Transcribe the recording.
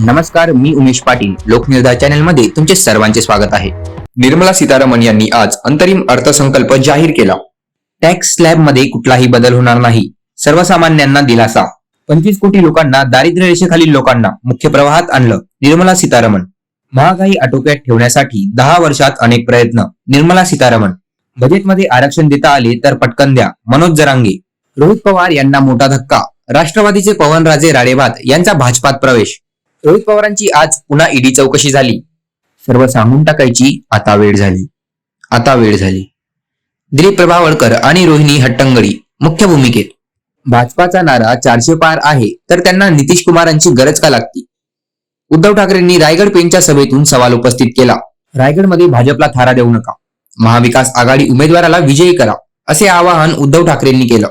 नमस्कार मी उमेश पाटील. लोकनिर्धार चॅनलमध्ये तुमचे सर्वांचे स्वागत आहे. निर्मला सीतारामन यांनी आज अंतरिम अर्थसंकल्प जाहीर केला. टॅक्स स्लॅबमध्ये कुठलाही बदल होणार नाही. सर्वसामान्यांना दिलासा. पंचवीस कोटी लोकांना दारिद्र्य रेषेखालील लोकांना मुख्य प्रवाहात आणलं निर्मला सीतारामन महागाई आटोक्यात ठेवण्यासाठी दहा वर्षात अनेक प्रयत्न निर्मला सीतारामन बजेटमध्ये आरक्षण देता आले तर पटकन द्या मनोज जरांगे. रोहित पवार यांना मोठा धक्का. राष्ट्रवादीचे पवनराजे राडेभात यांचा भाजपात प्रवेश. रोहित पवारांची आज पुन्हा ईडी चौकशी झाली. सर्व सांगून टाकायची आता वेळ झाली. आता वेळ झाली. दिलीप प्रभावळकर आणि रोहिणी हट्टंगडी मुख्य भूमिकेत. भाजपाचा नारा चारशे पार आहे तर त्यांना नितीश कुमारांची गरज का लागती? उद्धव ठाकरेंनी रायगड पेनच्या सभेतून सवाल उपस्थित केला. रायगडमध्ये भाजपला थारा देऊ नका. महाविकास आघाडी उमेदवाराला विजयी करा असे आवाहन उद्धव ठाकरेंनी केलं.